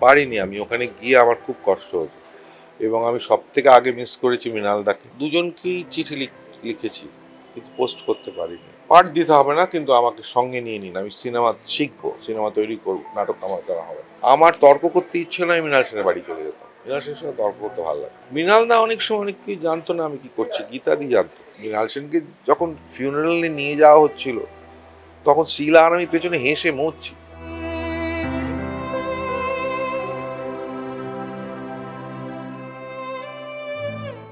পারিনি আমি ওখানে গিয়ে আমার খুব কষ্ট হতো এবং আমি সব থেকে আগে মিস করেছি মৃণালদাকে দুজনকেই চিঠি লিখ- লিখেছি কিন্তু পোস্ট করতে পারিনি। পাঠ দিতে হবে না কিন্তু আমাকে সঙ্গে নিয়ে নিন। আমি সিনেমা শিখব সিনেমা তৈরি করব নাটক আমার দ্বারা হবে। আমার তর্ক করতে ইচ্ছে নয় মৃণাল সেনের বাড়ি চলে যেতাম মৃণাল সেনের সঙ্গে তর্ক করতে ভালো লাগে। মৃণাল দা অনেক সময় অনেক কিছু জানতো না আমি কি করছি গীতাদি জানতো। মৃণাল সেনকে যখন ফিউনারালে নিয়ে যাওয়া হচ্ছিল তখন শিলা আর আমি পেছনে হেসে মরছি।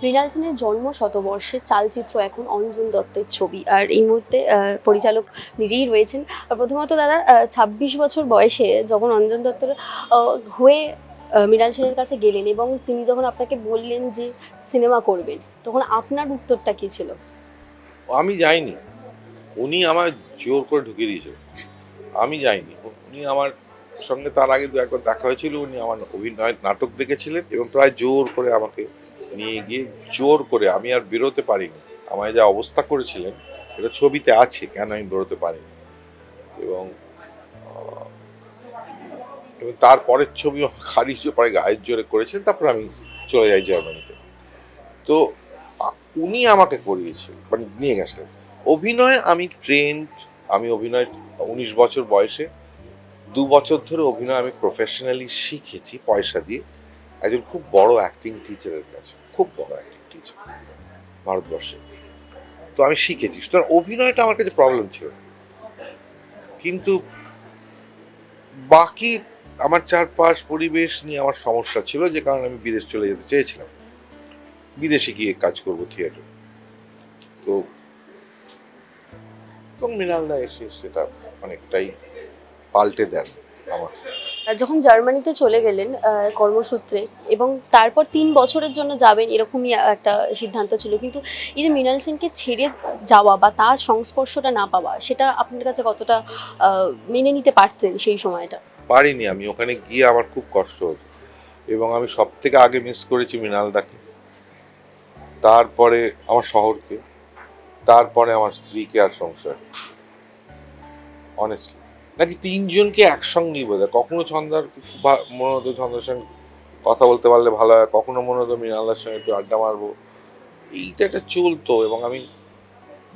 মৃণাল সেনের জন্ম শতবর্ষে চালচিত্র এখন অঞ্জন দত্তের ছবি। আর এই মুহূর্তে পরিচালক নিজেই রয়েছেন। আর প্রথমত দাদা ছাব্বিশ বছর বয়সে যখন অঞ্জন দত্তর হয়ে মৃণাল সেনের কাছে গেলেন এবং তিনি যখন আপনাকে বললেন যে সিনেমা করবেন, তখন আপনার উত্তরটা কি ছিল? আমি যাইনি। উনি আমার জোর করে ঢুকিয়ে দিয়েছিল। আমি যাইনি। উনি আমার সঙ্গে তার আগে দু একবার দেখা হয়েছিল। উনি আমার অভিনয় নাটক দেখেছিলেন এবং প্রায় জোর করে আমাকে নিয়ে গিয়ে জোর করে আমি আর বেরোতে পারিনি। আমায় যা অবস্থা করেছিলেন, এটা ছবিতে আছে, কেন আমি বেরোতে পারিনি? এবং এবং তারপরের ছবিও খারিজ পরে গায়ের জোরে করেছেন, তারপর আমি চলে যাই জার্মানিতে। তো উনি আমাকে করিয়েছেন মানে নিয়ে গেছিলেন অভিনয় আমি ট্রেন্ড, আমি অভিনয় উনিশ বছর বয়সে, দু বছর ধরে অভিনয় আমি প্রফেশনালি শিখেছি পয়সা দিয়ে। একজন খুব বড় অ্যাক্টিং টিচারের কাছে, খুব বড় অ্যাক্টিং টিচার ভারতবর্ষে। তো আমি শিখেছি। সুতরাং অভিনয়টা আমার কাছে প্রবলেম ছিল। কিন্তু বাকি আমার চারপাশ পরিবেশ নিয়ে আমার সমস্যা ছিল, যে কারণে আমি বিদেশ চলে যেতে চেয়েছিলাম। বিদেশে গিয়ে কাজ করব থিয়েটার তো এবং মৃণালদা এসে সেটা অনেকটাই পাল্টে দেন। যখন জার্মানিতে চলে গেলেন কর্মসূত্রে এবং তারপর তিন বছরের জন্য যাবেন এরকমই একটা সিদ্ধান্ত ছিল। কিন্তু এই যে মৃণাল সেনকে ছেড়ে যাওয়া বা তার সংস্পর্শটা না পাওয়া সেটা আপনার কাছে কতটা মেনে নিতে পারতেন সেই সময়টা? পারিনি আমি। ওখানে গিয়ে আমার খুব কষ্ট হতো এবং আমি সব থেকে আগে মিস করেছি মৃণালদাকে তারপরে আমার শহরকে। তারপরে আমার স্ত্রীকে আর সংসার অনেস্টলি নাকি তিনজনকে একসঙ্গেই বোধ হয়? কখনো ছন্দার মনে হতো ছন্দের সঙ্গে কথা বলতে পারলে ভালো হয়, কখনো মনে হতো মৃণালদার সঙ্গে একটু আড্ডা মারবো? এইটা একটা চলতো এবং আমি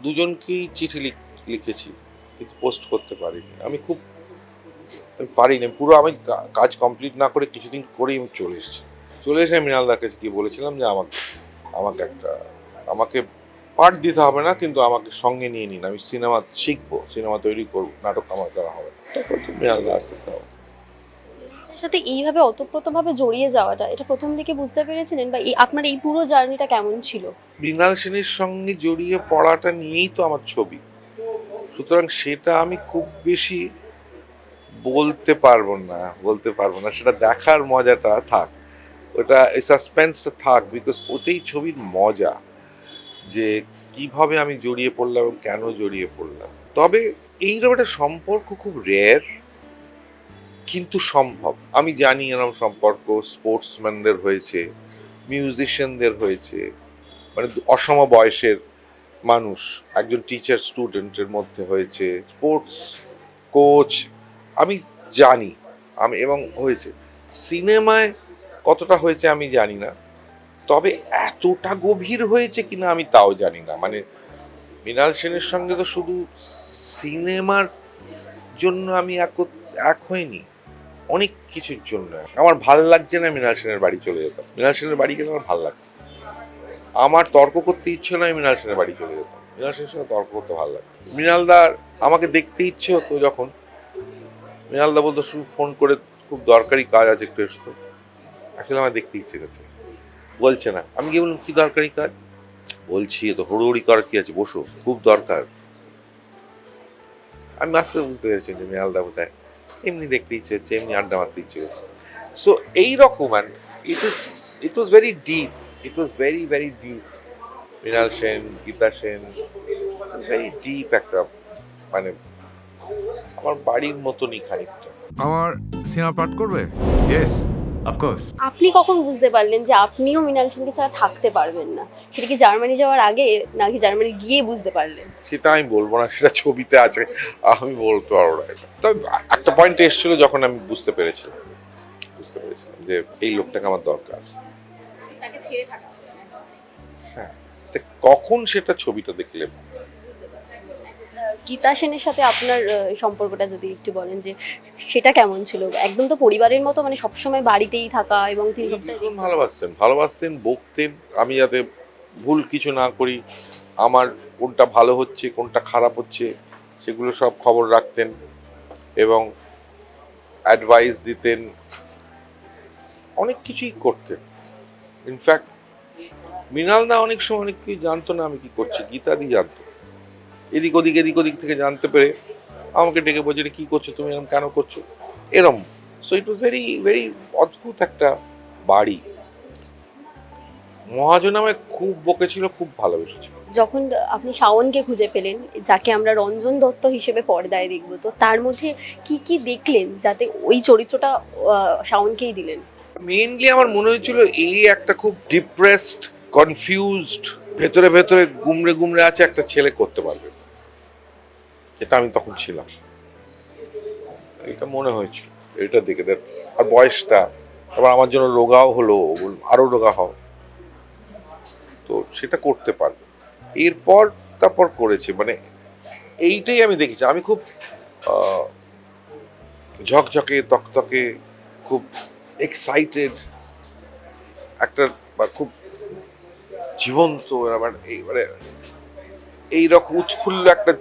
দুজনকেই চিঠি লিখ- লিখেছি কিন্তু পোস্ট করতে পারিনি। আমি খুব পারিনি। পুরো আমি কাজ কমপ্লিট না করে কিছুদিন করেই আমি চলে এসেছি। চলে এসে মৃণালদার কাছে গিয়ে বলেছিলাম যে আমাকে আমাকে একটা, আমাকে পাঠ দিতে হবে না কিন্তু আমাকে সঙ্গে নিয়ে নিন। আমি সিনেমা শিখব সিনেমা তৈরি করব নাটক আমার দ্বারা হবে তারপর আস্তে আস্তে সাথে এইভাবে অতপ্রতভাবে জড়িয়ে যাওয়াটা এটা প্রথম থেকে বুঝতে পেরেছিলেন বা আপনার এই পুরো জার্নিটা কেমন ছিল? মৃণাল সেনের সঙ্গে জড়িয়ে পড়াটা নিয়েই তো আমার ছবি। সুতরাং সেটা আমি খুব বেশি বলতে পারব না বলতে পারব না। সেটা দেখার মজাটা থাক। ওটা এই সাসপেন্সটা থাক বিকজ ওটাই ছবির মজা। যে কীভাবে আমি জড়িয়ে পড়লাম এবং কেন জড়িয়ে পড়লাম। তবে এইরকম একটা সম্পর্ক খুব রেয়ার কিন্তু সম্ভব। আমি জানি এরকম সম্পর্ক স্পোর্টসম্যানদের হয়েছে মিউজিশিয়ানদের হয়েছে মানে অসম বয়সের মানুষ, একজন টিচার স্টুডেন্টের মধ্যে হয়েছে স্পোর্টস কোচ আমি জানি, আমি এবং হয়েছে। সিনেমায় কতটা হয়েছে আমি জানি না। তবে এতটা গভীর হয়েছে কিনা আমি তাও জানি না। মানে মৃণাল সেনের সঙ্গে তো শুধু সিনেমার জন্য আমি এক হইনি, অনেক কিছুর জন্য। আমার ভালো লাগছে না মৃণাল সেনের বাড়ি চলে যেতাম মৃণাল সেনের বাড়ি গেলে আমার ভালো লাগতো আমার তর্ক করতে ইচ্ছে নয় মৃণাল সেনের বাড়ি চলে যেতাম মৃণাল সেনের সঙ্গে তর্ক করতে ভালো লাগতো মৃণালদার আমাকে দেখতে ইচ্ছে হতো যখন। মৃণালদা বলতো শুধু ফোন করে খুব দরকারি কাজ আছে একটু এসতো আসলে আমার দেখতে ইচ্ছে করছে বলছে না। আমি গিয়ে বললাম, কি দরকারি কাজ? বলছি তো হড়ুহড়ি করার কি আছে? বসো, খুব দরকার। আমি আস্তে বুঝতে পেরেছি যে মৃণালদা বোধহয় এমনি দেখতে ইচ্ছে হচ্ছে, এমনি আড্ডা মারতে ইচ্ছে হচ্ছে। সো এইরকম and it is it was very deep it was very very deep Mrinal Sen, Gita Sen very deep একটা মানে আমার বাড়ির মতনই খানিকটা। আমার সিনেমা পাঠ করবে? ইয়েস অফকোর্স আপনি কখন বুঝতে পারলেন যে আপনিও মৃণাল সেনকে ছাড়া থাকতে পারবেন না? সেটা কি জার্মানি যাওয়ার আগে নাকি জার্মানি গিয়ে বুঝতে পারলেন? সেটা আমি বলব না সেটা ছবিতে আছে আমি বলতে পারব না এটা। তবে একটা পয়েন্ট এসেছিল যখন আমি বুঝতে পেরেছিলাম বুঝতে পেরেছিলাম যে এই লোকটাকে আমার দরকার। তাকে ছেড়ে থাকা হ্যাঁ তা কখন সেটা ছবিটা দেখলে গীতা সেনের সাথে আপনার সম্পর্কটা যদি একটু বলেন যে সেটা কেমন ছিল? একদম তো পরিবারের মতো মানে সবসময় বাড়িতেই থাকা এবং তিনি ভালোবাসতেন। ভালোবাসতেন, বকতেন, আমি যাতে ভুল কিছু না করি, আমার কোনটা ভালো হচ্ছে, কোনটা খারাপ হচ্ছে, সেগুলো সব খবর রাখতেন এবং অ্যাডভাইস দিতেন। অনেক কিছুই করতেন। ইনফ্যাক্ট মৃণাল দা অনেক সময় অনেক কিছু জানতো না আমি কি করছি গীতাদি জানতো। এদিক ওদিক এদিক ওদিক থেকে জানতে পেরে আমাকে ডেকে বলছে "এটা কি করছ তুমি? এরকম কেন করছ? এরম। So it was very very অদ্ভুত একটা বাড়ি। মহাজন আমায় খুব বকেছিল খুব ভালোবেসেছিল। যখন আপনি শাওনকে খুঁজে পেলেন যাকে আমরা রঞ্জন দত্ত হিসেবে পর্দায় দেখব তো তার মধ্যে কি কি দেখলেন যাতে ওই চরিত্রটা শাওনকেই দিলেন? মেইনলি আমার মনে হয়েছিল এই একটা খুব ডিপ্রেসড কনফিউজড ভেতরে ভেতরে গুমরে গুমরে আছে একটা ছেলে করতে পারবে। এটা আমি তখন ছিলাম। এটা মনে হয়েছিল এটা দেখে দেখ আর বয়সটা আবার আমার জন্য রোগাও হলো ও বলল, আরও রোগা হও। তো সেটা করতে পারবে। এরপর তারপর করেছে মানে এইটাই আমি দেখেছি। আমি খুব ঝকঝকে তকতকে খুব এক্সাইটেড একটা বা খুব জীবন্ত মানে এই মানে এইরকম উৎফুল্ল একটা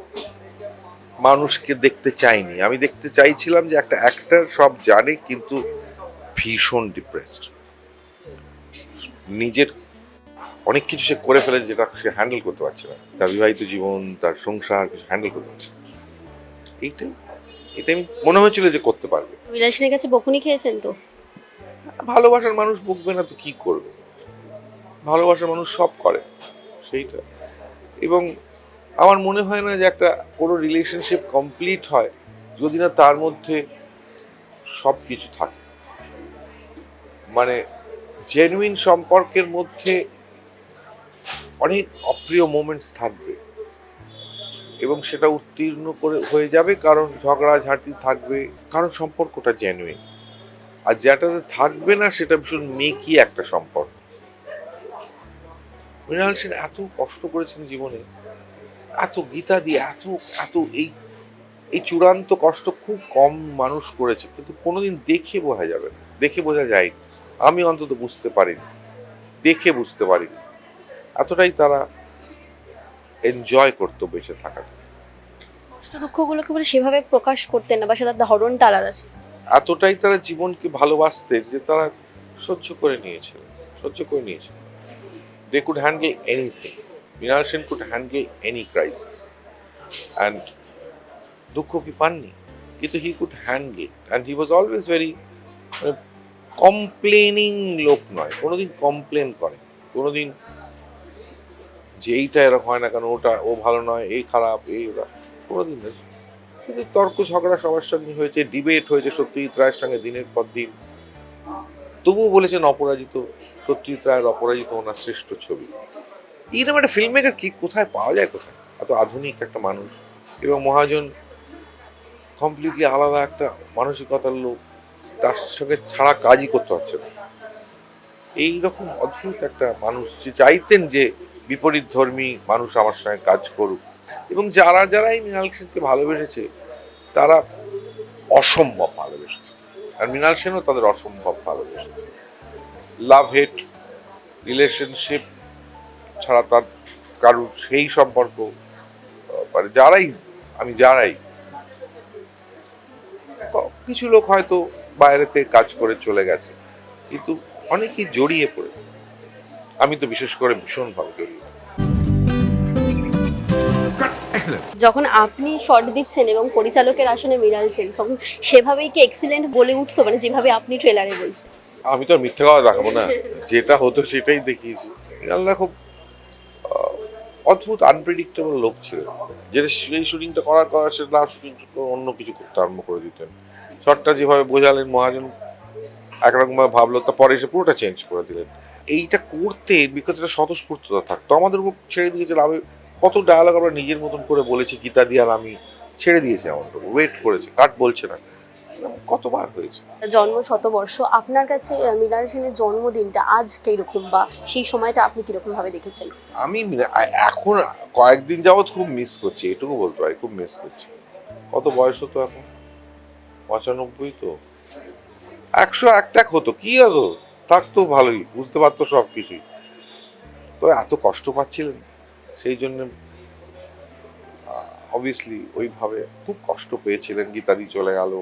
মানুষকে দেখতে চাইনি। আমি দেখতে চাইছিলাম যে একটা অ্যাক্টার সব জানে কিন্তু ভীষণ ডিপ্রেসড নিজের অনেক কিছু সে করে ফেলে যেটা সে হ্যান্ডেল করতে পারছে না। তার বিবাহিত জীবন তার সংসার কিছু হ্যান্ডেল করতে পারছে এইটাই এটা আমি মনে হয়েছিল যে করতে পারবে। বিলাস সেনের কাছে বকুনি খেয়েছেন তো? ভালোবাসার মানুষ বকবে না তো কি করবে? ভালোবাসার মানুষ সব করে সেইটা। এবং আমার মনে হয় না যে একটা কোনো রিলেশনশিপ কমপ্লিট হয় যদি না তার মধ্যে সব কিছু থাকে। মানে জেনুইন সম্পর্কের মধ্যে অনেক অপ্রিয় মোমেন্টস থাকবে এবং সেটা উত্তীর্ণ করে হয়ে যাবে কারণ ঝগড়াঝাঁটি থাকবে, কারণ সম্পর্কটা জেনুইন আর যেটাতে থাকবে না সেটা ভীষণ মেকি একটা সম্পর্ক। মৃণাল সেন এত কষ্ট করেছেন জীবনে এত গীতা দিয়ে এত এত এই এই চূড়ান্ত কষ্ট খুব কম মানুষ করেছে কিন্তু কোনোদিন দেখে বোঝা যাবে না দেখে বোঝা যায় আমি অন্তত বুঝতে পারিনি দেখে বুঝতে পারিনি। এতটাই তারা এনজয় করতো বেঁচে থাকাটা কষ্ট দুঃখগুলোকে বলে সেভাবে প্রকাশ করতেন না বা সেটার ধরনটা আলাদা ছিল। এতটাই তারা জীবনকে ভালোবাসতেন যে তারা সহ্য করে নিয়েছিল সহ্য করে নিয়েছিল। They could handle anything Mrinal Sen could handle any crisis and দুঃখ কি পাননি? কিন্তু he could handle and he was always very complaining লোক নয়। কোনোদিন কমপ্লেন করে কোনোদিন যে এইটা এরকম হয় না কেন, ওটা, ও ভালো নয় এই খারাপ এই ওটা। কোনোদিন কিন্তু তর্ক ঝগড়া সবার সঙ্গে হয়েছে ডিবেট হয়েছে সত্যজিৎ রায়ের সঙ্গে দিনের পর দিন। তবুও বলেছেন অপরাজিত, সত্যজিৎ রায়ের অপরাজিত ওনার শ্রেষ্ঠ ছবি। এইরকম একটা ফিল্ম মেকার কি, কোথায় পাওয়া যায় কোথায়? এত আধুনিক একটা মানুষ এবং মহাজন কমপ্লিটলি আলাদা একটা মানসিকতার লোক, তার সঙ্গে ছাড়া কাজই করতে পারছে না। এইরকম অদ্ভুত একটা মানুষ যে চাইতেন যে বিপরীত ধর্মী মানুষ আমার সঙ্গে কাজ করুক। এবং যারা যারাই মৃণাল সেনকে ভালোবেসেছে, তারা অসম্ভব ভালোবেসেছে। আর মৃণাল সেনও তাদের অসম্ভব ভালোবেসেছে। লাভ হেট রিলেশনশিপ ছাড়া তার কারুর সেই সম্পর্ক মানে যারাই আমি যারাই কিছু লোক হয়তো বাইরেতে কাজ করে চলে গেছে কিন্তু অনেকেই জড়িয়ে পড়ে। আমি তো বিশেষ করে ভীষণভাবে জড়িয়ে যখন আপনি শর্ট দিচ্ছেন এবং পরিচালকের আসনে মৃণাল সেন তখন সেভাবেই কি এক্সিলেন্ট বলে উঠতো? মানে যেভাবে আপনি ট্রেলারে বলছেন। আমি তো আর মিথ্যে কথা দেখাবো না। যেটা হতো সেটাই দেখিয়েছি। মৃণালদা খুব অদ্ভুত আনপ্রেডিক্টেবল লোক ছিল যেটা সেই শুটিংটা করার কথা সেটা না শুটিং অন্য কিছু করতে আরম্ভ করে দিতেন। শটটা যেভাবে বোঝালেন মহাজন, একরকমভাবে ভাবলো, তা পরে এসে পুরোটা চেঞ্জ করে দিলেন। এইটা করতে, বিকজ একটা স্বতঃস্ফূর্ততা থাকতো আমাদের উপর ছেড়ে দিয়েছিল আমি কত ডায়ালগ আমরা নিজের মতন করে বলেছি, গীতা দিয়ে আর আমি ছেড়ে দিয়েছি আমার ওয়েট করেছে, কাট বলছে না। কতবার হয়েছে? জন্ম শতবর্ষ। আপনার কাছে মৃণাল সেনের জন্মদিনটা আজ কীরকম বা সেই সময়টা আপনি কীরকম ভাবে দেখেছেন? আমি এখন কয়েকদিন যাবৎ খুব মিস করছি এটুকু বলতে পারি খুব মিস করছি। কত বয়স হতো এখন? পঁচানব্বই তো। একশো এক হতো কি হতো? থাকতো ভালোই বুঝতে পারতো সব কিছুই। তো এত কষ্ট পাচ্ছিলেন? সেই জন্য অবভিয়াসলি ওইভাবে খুব কষ্ট পেয়েছিলেন গীতাদি চলে গেল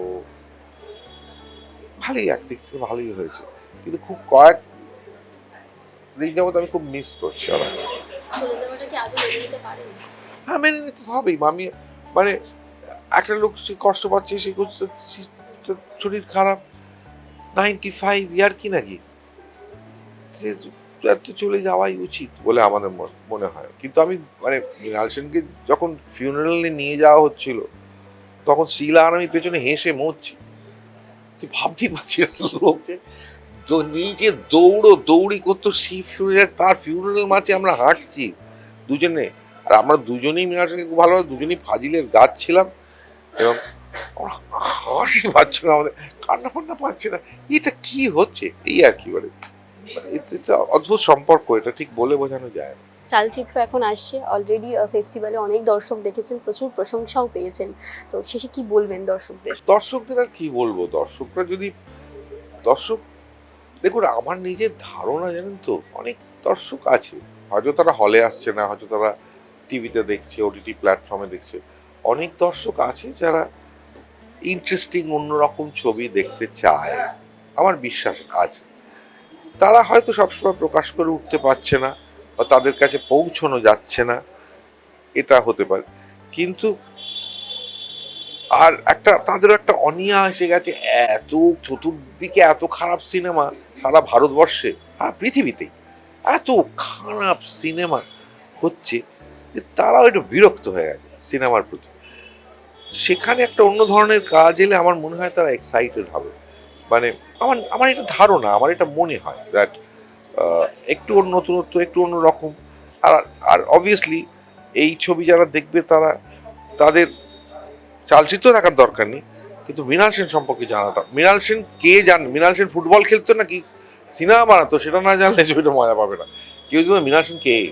ভালোই একদিক থেকে ভালোই হয়েছে। কিন্তু খুব কয়েক দিন যাবত আমি খুব মিস করছি ওরা চলে যাওয়াটা কি আজও নিতে পারেন? হ্যাঁ মেনে নিতে হবেই। আমি মানে একটা লোক সে কষ্ট পাচ্ছে সে শরীর খারাপ। নাইনটি ফাইভ ইয়ার কি নাকি? সে তো চলে যাওয়াই উচিত বলে আমাদের মন- মনে হয়। কিন্তু আমি মানে মৃণাল সেনকে যখন ফিউনারালে নিয়ে যাওয়া হচ্ছিল তখন শিলা আর আমি পেছনে হেসে মরছি। কি ভাবতেই পারছি লোক যে নিজে দৌড়ো, দৌড়ি করতো সেই ফিউনারাল তার ফিউনারাল মাঝে আমরা হাঁটছি দুজনে। আর আমরা দুজনেই মৃণাল সেনকে খুব ভালোবাসি দুজনেই ফাজিলের গাছ ছিলাম এবং হাসি পাচ্ছে না আমাদের, কান্না ফান্না পাচ্ছে না। এটা কি হচ্ছে? এই আর কি মানে a অদ্ভুত সম্পর্ক, এটা ঠিক বলে বোঝানো যায় না। চালচিত্র এখন আসছে। অলরেডি ফেস্টিভ্যালে অনেক দর্শক দেখেছেন, প্রচুর প্রশংসাও পেয়েছেন। তো শেষে কি বলবেন দর্শকদের? দর্শকদের আর কি বলব? দর্শকরা যদি, দর্শক, দেখুন, আমার নিজের ধারণা জানেন তো, অনেক দর্শক আছে। হয়তো তারা হলে আসছে না, হয়তো তারা টিভিতে দেখছে ওটিটি প্ল্যাটফর্মে দেখছে। অনেক দর্শক আছে যারা ইন্টারেস্টিং অন্যরকম ছবি দেখতে চায়। আমার বিশ্বাস আছে। তারা হয়তো সবসময় প্রকাশ করে উঠতে পারছে না। বা তাদের কাছে পৌঁছানো যাচ্ছে না, এটা হতে পারে। কিন্তু আর একটা, তাদেরও একটা অনিয়া এসে গেছে, এত চতুর্দিকে এত খারাপ সিনেমা সারা ভারতবর্ষে, আর পৃথিবীতেই এত খারাপ সিনেমা হচ্ছে যে তারাও একটু বিরক্ত হয়ে গেছে সিনেমার প্রতি। সেখানে একটা অন্য ধরনের কাজ এলে আমার মনে হয় তারা এক্সাইটেড হবে। মানে আমার আমার এটা ধারণা, আমার এটা মনে হয় দ্যাট একটু অন্য নতুনত্ব, একটু অন্য রকম। আর আর অবভিয়াসলি এই ছবি যারা দেখবে তারা, তাদের চালচিত্র দেখার দরকার নেই। কিন্তু মৃণাল সেন সম্পর্কে জানাটা। মৃণাল সেন কে জান? মৃণাল সেন ফুটবল খেলতো নাকি? সিনেমা বানাতো, সেটা না জানলে ছবিটা মজা পাবে না। কেউ যদি মৃণাল সেন কে?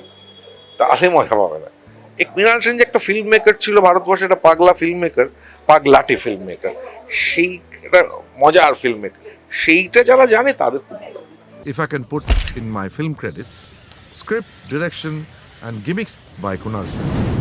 তাহলে মজা পাবে না। এক মৃণাল সেন যে একটা ফিল্ম মেকার ছিল ভারতবর্ষে, একটা পাগলা ফিল্ম মেকার পাগলাটে ফিল্ম মেকার সেই একটা মজার ফিল্ম মেকার সেইটা যারা জানে, তাদের খুব If I can put in my film credits, script, direction, and gimmicks by Kunal Sen.